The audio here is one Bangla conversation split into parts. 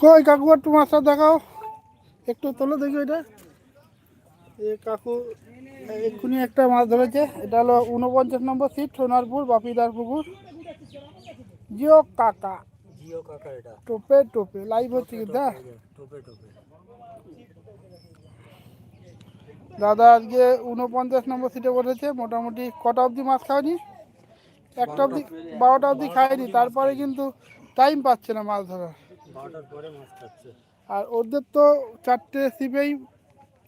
কই কাকু, একটু মাছটা দেখাও। একটু তোলো দেখি ওইটা। এ কাকু এক্ষুনি একটা মাছ ধরেছে। এটা হলো উনপঞ্চাশ নম্বর সিট, সোনারপুর, বাপিদার পুকুর। জিও কাকা। জিও কাকা এটা। টোপে টোপে লাইভ হচ্ছে কিন্তু হ্যাঁ? টোপে টোপে দাদা আজকে উনপঞ্চাশ নম্বর সিটে বসেছে মোটামুটি কটা অবধি মাছ খায়নি? একটা অবধি বারোটা অবধি খায়নি তারপরে কিন্তু টাইম পাচ্ছে না মাছ ধরার। আর ওদের তো চারটে সিপেই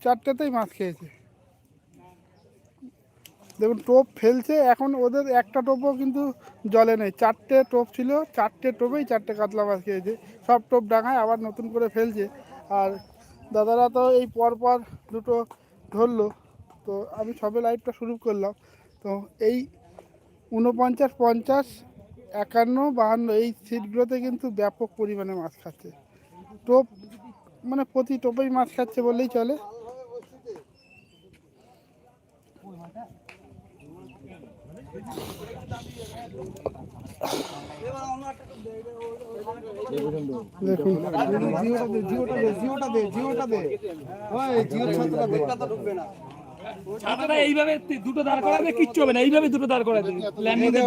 চারটেতেই মাছ খেয়েছে। দেখুন, টোপ ফেলছে, এখন ওদের একটা টোপও কিন্তু জলে নেই। চারটে টোপ ছিল, চারটে টোপেই চারটে কাতলা মাছ খেয়েছে। সব টোপ ডাঙায় আবার নতুন করে ফেলছে। আর দাদারা তো এই পরপর দুটো ধরলো। তো আমি সবে লাইভটা শুরু করলাম। তো এই উনপঞ্চাশ পঞ্চাশ, একান্ন, বাহান্ন, এই সিটগুলোতে কিন্তু ব্যাপক পরিমাণে মাছ খাচ্ছে। টোপ মানে প্রতি টোপেই মাছ খাচ্ছে বললেই চলে। ছাতাটা এইভাবে দুটো দাঁড় করাবে কিচ্ছু হবে না। এইভাবে দুটো দাঁড় করাবে। ল্যান্ডিং দে।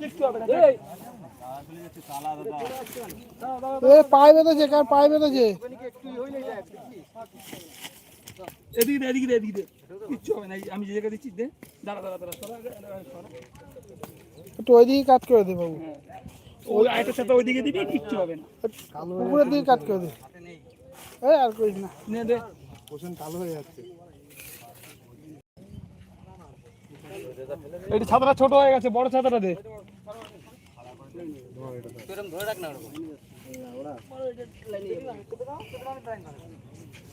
কিচ্ছু হবে না এই, এ পায়ে বেঁধেছে কার পায়ে বেঁধেছে? এদিকে এদিকে এদিকে দে। কিচ্ছু হবে না আমি যে জায়গা দিচ্ছি দে। দাঁড়া দাঁড়া দাঁড়া সরা, দাঁড়া, ওইদিকে কাট করে দে বাবু। ওই আরেকটা ছাতা ওইদিকে দিবি কিচ্ছু হবে না। উপরের দিকে কাট করে দে। এই আর করিস না। নে দে। এটা ছাতাটা ছোট হয়ে গেছে বড় ছাতাটা দে।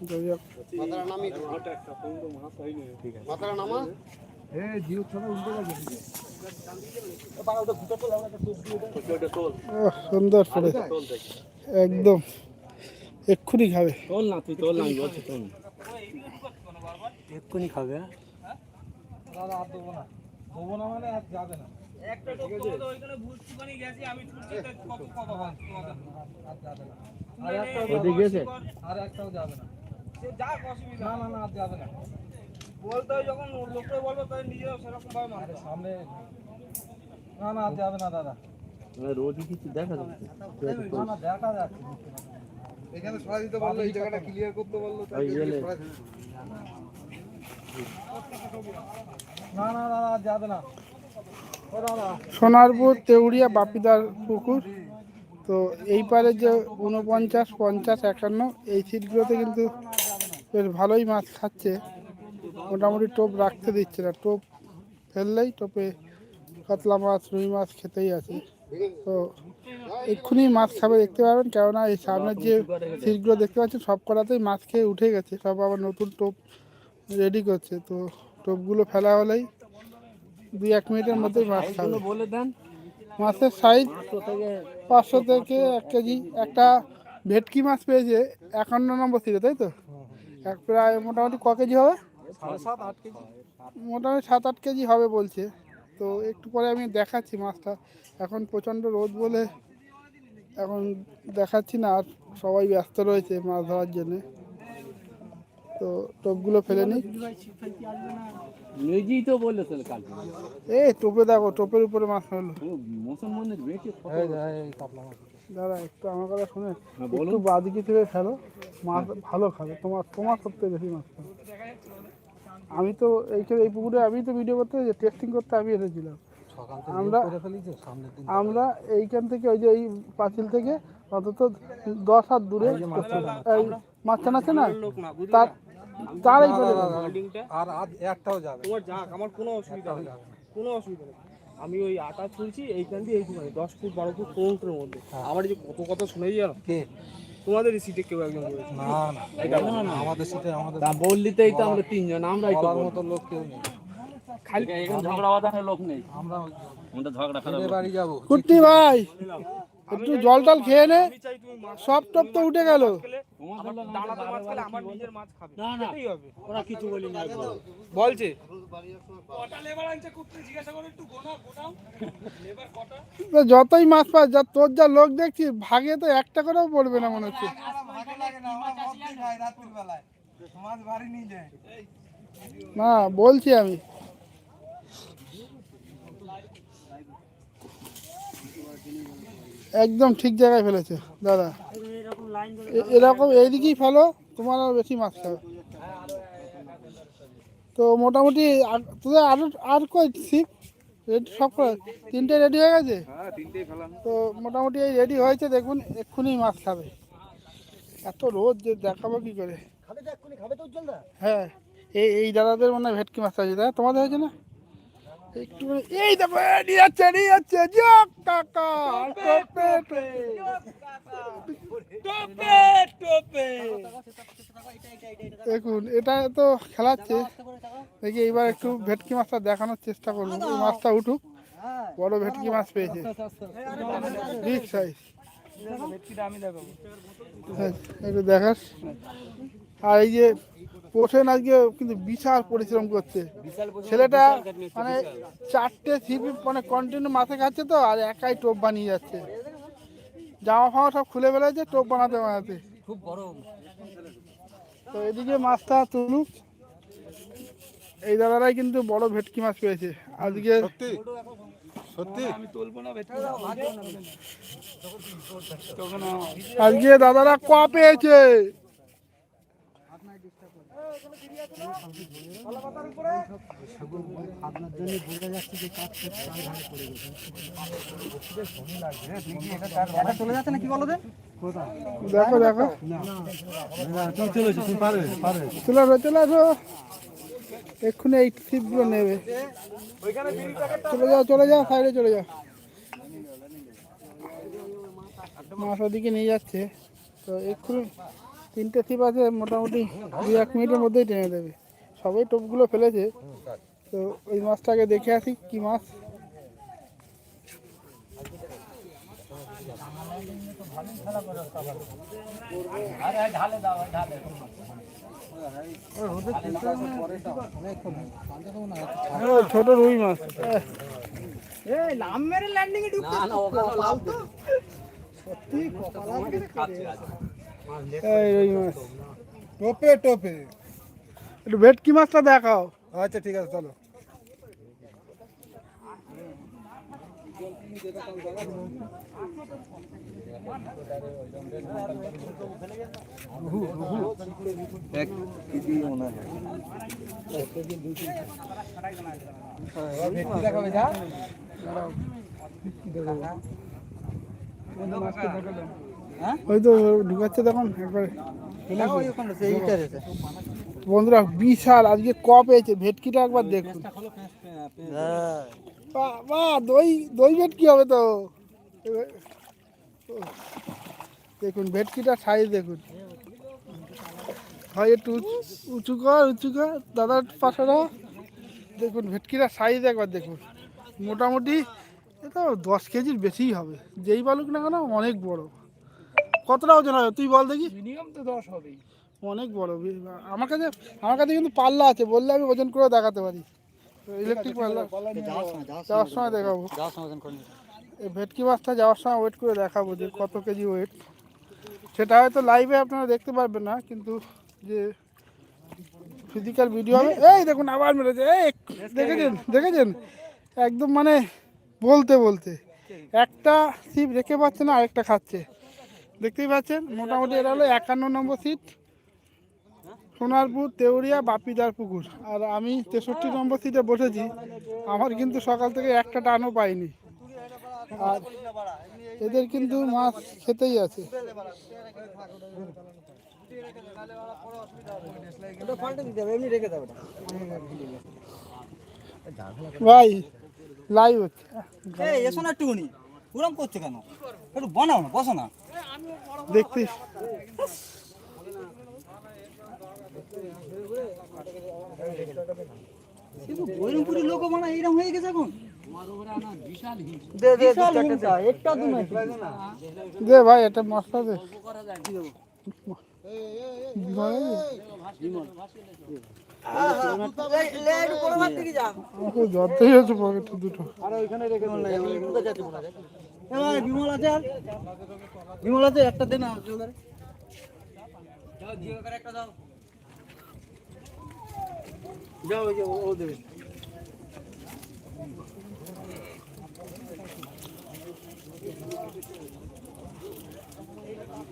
যাই হোক, ওহ, সুন্দর করে। একদম। এক্ষুনি খাবে। তোল না তুই তোল না আমি বলছি তোল। এক্ষুনি খাবে একটা তো তো ওইখানে ভুলচুকানি গেছি আমি ছুটছি কত কত ওদিকে গেছে? সে যা অসুবিধা না। না না আর যাবে না। বলতে হয় যখন লোকটা বলবে তাই নিজেও সেরকম ভাবে মারতে সামনে না না যাবে না দাদা। রোদই কিছু দেখা যাচ্ছে। না না দেখা যাচ্ছে। এখানে সরাই দিতে পারল এই জায়গাটা ক্লিয়ার করতে। না না দাদা আর যাবে না। সোনারপুর তেউড়িয়া বাপিদার পুকুর। তো এই পারে যে উনপঞ্চাশ পঞ্চাশ একান্ন এই সিটগুলোতে কিন্তু বেশ ভালোই মাছ খাচ্ছে। মোটামুটি টোপ রাখতে দিচ্ছে না। টোপ ফেললেই টোপে কাতলা মাছ রুই মাছ খেতেই আছে। তো এক্ষুনি মাছ খাবে দেখতে পাবেন। কেননা এই সামনের যে সিটগুলো দেখতে পাচ্ছেন সব কটাতেই মাছ খেয়ে উঠে গেছে। সব আবার নতুন টোপ রেডি করছে। তো টোপগুলো ফেলা হলেই দুই এক মিনিটের মধ্যেই মাছ খাবে। বলে দেন। মাছের সাইজ পাঁচশো থেকে এক কেজি। একটা ভেটকি মাছ পেয়েছে একান্ন নম্বর সিটে তাই তো? এক প্রায় মোটামুটি ক কেজি হবে? মোটামুটি সাত আট কেজি হবে বলছে। তো একটু পরে আমি দেখাচ্ছি মাছটা। এখন প্রচণ্ড রোদ বলে এখন দেখাচ্ছি না আর সবাই ব্যস্ত রয়েছে মাছ ধরার জন্যে। তো টোপগুলো ফেলে নিই। নিজেই তো বললে তো কাল এই টোপে দেখো টোপের উপরে মাছ হলো দাদা একটু আমার কথা শুনে হ্যাঁ। একটু বাদিকে থেকে ফেলো মাছ ভালো খাবে। তোমার তোমার সবথেকে বেশি মাছ খাবে। আমি তো এই এই পুকুরে আমি তো ভিডিও করতে টেস্টিং করতে আমি এসেছিলাম। আমরা আমরা এইখান থেকে ওই যে এই পাঁচিল থেকে অন্তত দশ হাত দূরে এই মাঝখান আছে না? লোক না বুঝলি? তার? তার এই আর একটাও যাবে তোমার যাক আমার কোনো অসুবিধা কোনো অসুবিধা নেই। আমি ওই আটা ছুঁড়ছি এইখান দিয়ে এইখানে দশ ফুট বারো ফুট কোনটার মধ্যে। আমার এই যে কত কথা শুনেছি জানো কে? তোমাদের সিটে কেউ একজন বলেছে। না না। আমাদের সিটে আমাদের বললিতেই তো আমরা তিনজন আমরাই তো মতো লোক কেউ নেই। খালি ঝগড়া বাঁধানোর লোক নেই। আমরা ঝগড়া খারাপ বাড়ি যাব। কুট্টি ভাই! একটু জল টল খেয়ে নে, সব টপ তো উঠে গেল। যতই মাছ পাস, যা তোর যা লোক দেখছি, ভাগে তো একটা করেও পড়বে না মনে হচ্ছে। না, বলছি আমি। একদম ঠিক জায়গায় ফেলেছে দাদা। এরকম এইদিকেই ফেলো তোমার আর বেশি মাছ খাবে। তো মোটামুটি আর- তোদের আরও আর কই ছিপ রেডি সব তিনটে রেডি হয়ে গেছে? হ্যাঁ তিনটেই ফেলানো তো মোটামুটি এই রেডি হয়েছে দেখুন এক্ষুনি মাছ খাবে। এত রোদ যে দেখাবো কি করে? হ্যাঁ এই এই দাদাদের মনে হয় ভেটকি মাছ আছে দাদা। তোমাদের হয়েছে না? এই দেখো নিয়ে যাচ্ছে নিয়ে যাচ্ছে যোগ কাকা টোপে দেখুন এটা তো খেলাচ্ছে। দেখি এইবার একটু ভেটকি মাছটা দেখানোর চেষ্টা করব। এই মাছটা উঠুক বড় ভেটকি মাছ পেয়েছে। বিগ সাইজ হ্যাঁ, একটু দেখাস। আর এই যে পোষেন আজকে কিন্তু বিশাল পরিশ্রম করছে। ছেলেটা মানে চারটে ছিপি মানে কন্টিনিউ মাছে খাচ্ছে তো আর একাই টোপ বানিয়ে যাচ্ছে। জামা ফামা সব খুলে ফেলেছে টোপ বানাতে বানাতে। খুব বড় তো এদিকে মাছটা তুলুক। এই দাদারাই কিন্তু বড় ভেটকি মাছ পেয়েছে। আজকে সত্যি? সত্যি? আজকে দাদারা ক পেয়েছে? চলে যাচ্ছে না কি বলো দেখো দেখো। চলে আসো চলে আসো এক্ষুনি এই ছিপগুলো নেবে। চলে যাও চলে যাও সাইডে চলে যাও। মাছ ওদিকে নিয়ে যাচ্ছে। তো এক্ষুনি তিনটে ছিপ আছে মোটামুটি দুই এক মিনিটের মধ্যেই টেনে দেবে। সবাই টোপগুলো ফেলেছে। তো ওই মাছটাকে দেখে আসি কি মাছ। ছোট রুই মাছ। আহ, এই লাম মেরে ল্যান্ডিং এ ঢুকছে এই রুই মাছ টোপে টোপে একটু ভেটকি মাছটা দেখাও আচ্ছা ঠিক আছে চলো এক কেজি মনে হয় ভেটকি দেখাবে যা ওই তো ঢুকাচ্ছে তখন একবার বন্ধুরা বিশাল আজকে ক পেয়েছে ভেটকিটা একবার দেখুন। বাহ, বাহ দই দই ভেটকি হবে তো। দেখুন ভেটকিটা সাইজ দেখুন। হয় একটু উঁচু- উঁচু কর উঁচু কর দাদার পাশে দাও। দেখুন ভেটকিটা সাইজ একবার দেখুন। মোটামুটি এটা দশ কেজির বেশিই হবে। যেই বালুক না কেন অনেক বড়। কতটা ওজন হবে? তুই বল দেখি। মিনিমাম তো 10 হবেই। অনেক বড়। আমার কাছে আমার কাছে কিন্তু পাল্লা আছে বললে আমি ওজন করে দেখাতে পারি। ইলেকট্রিক পাল্লা। যাওয়ার সময় দেখাবো। এই ভেটকি মাছটা যাওয়ার সময় ওয়েট করে দেখাবো যে কত কেজি ওয়েট সেটা হয়তো লাইভে আপনারা দেখতে পারবেন না কিন্তু যে ফিজিক্যাল ভিডিও হবে। এই দেখুন আবার মেরেছে। এই দেখেছেন? দেখেছেন? একদম মানে বলতে বলতে। একটা সিপ রেখে পাচ্ছে না আরেকটা খাচ্ছে। দেখতেই পাচ্ছেন? মোটামুটি এটা হলো একান্ন নম্বর সিট। সোনারপুর তেউরিয়া বাপিদার পুকুর। আর আমি তেষট্টি নম্বর সিটে বসেছি। আমার কিন্তু সকাল থেকে একটা টানও পাইনি। আর এদের কিন্তু মাছ খেতেই আছে। ভাই লাইভ হচ্ছে। এসো না একটুখানি। ওরম করছ কেন? একটু বানাও না বসো না। দেখতে কিন্তু বৈরমপুরের লোক বানায় এইরকম হয়ে গেছে এখন। দে ভাই একটা মশলা দে। যতই আছে বিমল আছে একটা দে না একটা দাও যাও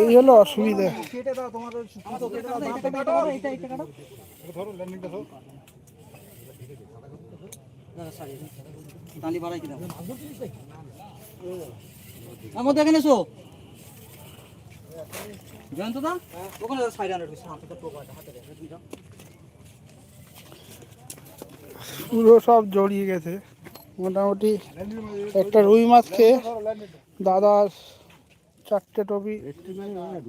এই হলো অসুবিধা। কেটে দাও তোমার ওই সুতো কেটে দাও দাঁতে কাটো এটা এটা কাটো তালি বাড়াই কি আমার দেখেন এসো জয়ন্ত দা পুরো সব জড়িয়ে গেছে। মোটামুটি একটা রুই মাছ খেয়ে দাদার চারটে টপি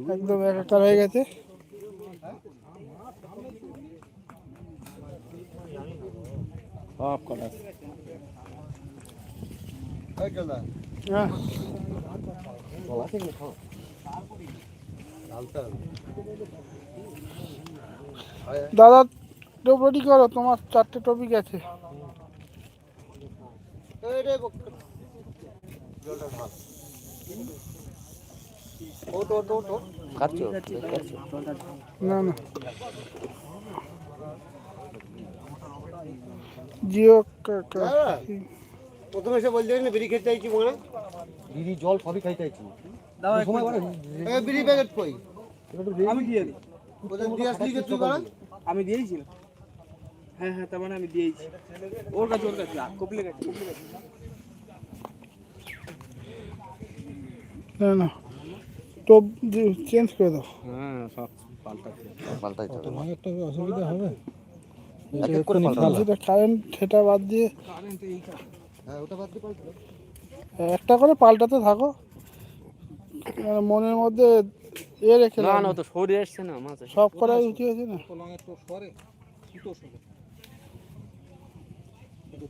একদম একাকার হয়ে গেছে। হ্যাঁ। দাদা টোপ রেডি করো? তোমার চারটে টপিক আছে না না। জিও কা- কা- প্রথমে এসে বলতে না বিড়ি খেতে চাইছি মনে। দিদি জল সবই খাইতে চাইছি। বিড়ি প্যাকেট কই? আমি দিয়ে দিই। ওদের দিয়ে আসলি কে তুই বাড়া আমি দিয়েছি হ্যাঁ হ্যাঁ তার মানে আমি দিয়েছি। ওর কাছে ওর কাছে। কপিলে কাছে কপিলে কাছে। না না। টোপ চেঞ্জ করে দাও। হ্যাঁ সব পাল্টাচ্ছে পাল্টাইতে হবে। যেটা কারেন্ট বাদ দিয়ে হ্যাঁ ওটা বাদ দিয়ে একটা করে পাল্টাতে থাকো। মানে মনের মধ্যে এ রেখে না না তো সরে এসছে না মাছ সব করাই উচিত আছে না? সরে সরে।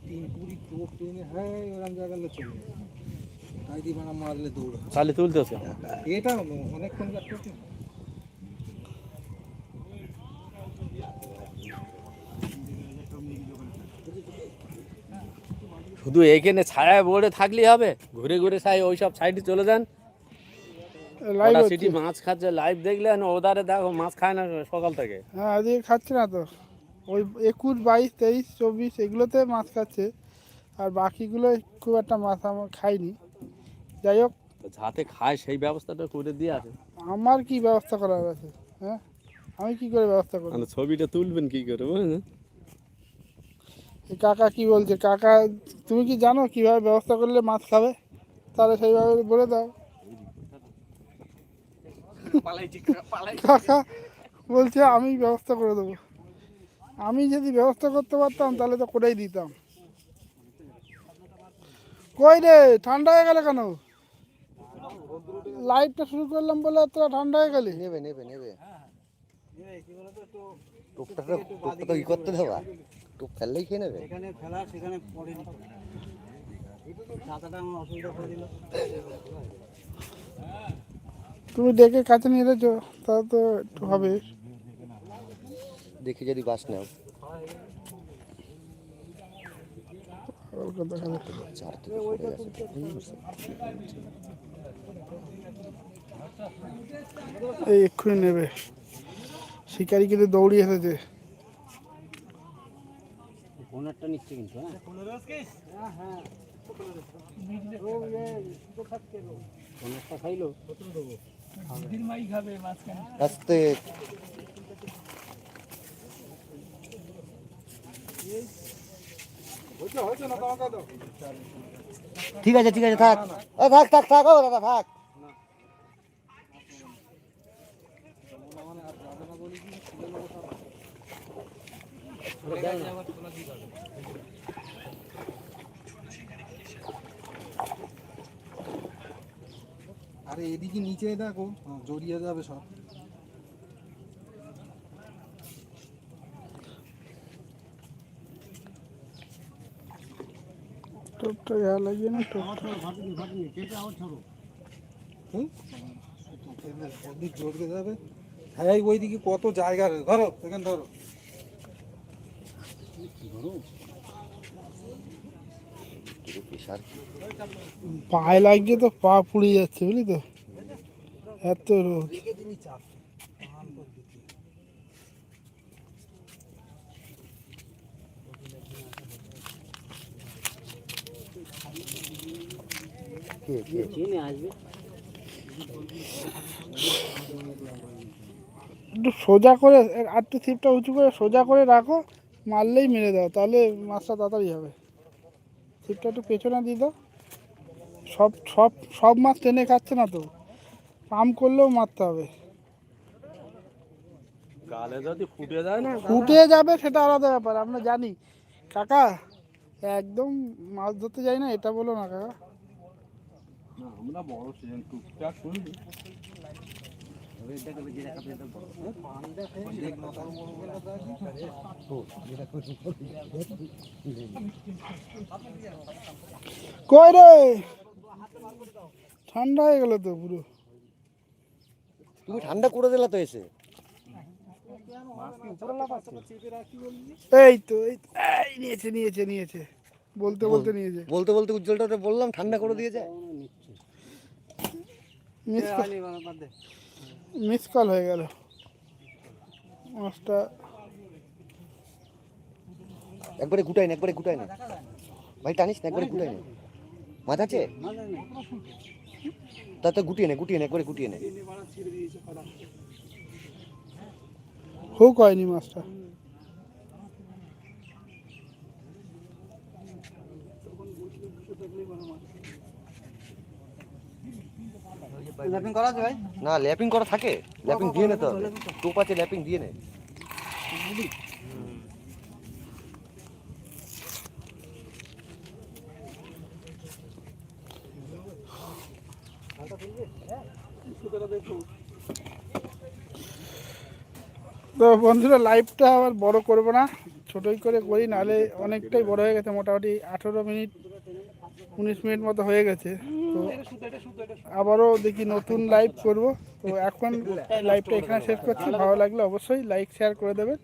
তিন কুড়ি টোপ টেনে হ্যাঁ ওরকম জায়গায় চলে তুলতেছে? এটা অনেকক্ষণ শুধু এইখানে ছায়া বোর্ডে থাকলেই হবে ঘুরে ঘুরে সাই ওই সব সাইডে চলে যান। লাইভ সিটি মাছ খাচ্ছে লাইভ দেখলেন ওদারে দেখো মাছ খায় না সকাল থেকে। হ্যাঁ আজকে খাচ্ছে না তো। ওই একুশ বাইশ তেইশ চব্বিশ এগুলোতে মাছ খাচ্ছে। আর বাকিগুলো খুব একটা মাছ আমার খাইনি। যাই হোক। যাতে খায় সেই ব্যবস্থাটা করে দিয়ে আছে আমার কি ব্যবস্থা করার আছে হ্যাঁ? আমি কি করে ব্যবস্থা করব? তাহলে ছবিটা তুলবেন কি করে বুঝলেন? কাকা কি বলছে? কাকা তুমি কি জানো কীভাবে ব্যবস্থা করলে মাছ খাবে? তাহলে সেইভাবে বলে দাও। কাকা বলছে আমি ব্যবস্থা করে দেবো। আমি যদি ব্যবস্থা করতে পারতাম তাহলে তো করেই দিতাম। কই রে ঠান্ডা হয়ে গেলে কেন? লাইটটা শুরু করলাম বলে তোরা ঠান্ডা হয়ে গেলি? নেবে নেবে নেবে। টোপটা টোপটা তো ই করতে দেবা? টোপ ফেললেই খেয়ে নেবে। এখানে ফেলা সেখানে তুমি ডেকে কাছে নিয়ে এসেছ তাহলে তো একটু হবে। দেখি যদি বাস নেও। কলকাতা এই এক্ষুনি নেবে। শিকারি কিন্তু দৌড়িয়ে এসেছে। নিচ্ছে কিন্তু হ্যাঁ? খাইলো? আস্তে ঠিক আছে ঠিক আছে থাক। থাক থাক থাক। ও দাদা থাক। আরে এদিকে নিচে দেখো হ্যাঁ, জড়িয়ে যাবে সব। টোপটা গা লাগিয়ে না টোপ হুম? ওদিক জড়িয়ে যাবে। হ্যাঁ ওইদিকে কত জায়গা ধরো এখানে ধরো। পায়ে লাগছে তো পা পুড়ে যাচ্ছে, বুঝলি তো? এত রোদ। একটু সোজা করে, আর একটু ছিপটা উঁচু করে সোজা করে রাখো। মারলেই মেরে দাও তাহলে মাছটা তাড়াতাড়ি হবে। ছিপটা একটু পেছনে দিয়ে দাও। সব সব সব মাছ টেনে খাচ্ছে না তো। পাম্প করলেও মারতে হবে। ফুটে যাবে সেটা আলাদা ব্যাপার আমরা জানি। কাকা একদম মাছ ধরতে যাই না এটা বলো না কাকা। আমরা বড় সিজন টুকটাক কই রে? ঠান্ডা হয়ে গেল তো পুরো। তুমি ঠান্ডা করে দিলা তো এসে। এই তো এই নিয়েছে নিয়েছে নিয়েছে। বলতে বলতে নিয়েছে। বলতে বলতে উজ্জ্বলটা বললাম ঠান্ডা করে দিয়ে যায় মিস মিস কল হয়ে গেল। মাছটা একবারে গুটাই না একবারে গুটাই না। ভাই টানিস না একবারে গুটাই না। মাছ আছে? তাতে গুটিয়ে নে গুটিয়ে নে একবারে গুটিয়ে নে। হোক হয়নি মাছটা? না ল্যাপিং করা থাকে। ল্যাপিং দিয়ে নে তো টোপ আছে ল্যাপিং দিয়ে নে। তো বন্ধুরা লাইভটা আবার বড় করব না। ছোটই করে করি নাহলে অনেকটাই বড় হয়ে গেছে মোটামুটি আঠেরো মিনিট উনিশ মিনিট মতো হয়ে গেছে। তো আবারও দেখি নতুন লাইভ করব। তো এখন লাইভটা এখানে শেষ করছি। ভালো লাগলে অবশ্যই লাইক শেয়ার করে দেবেন।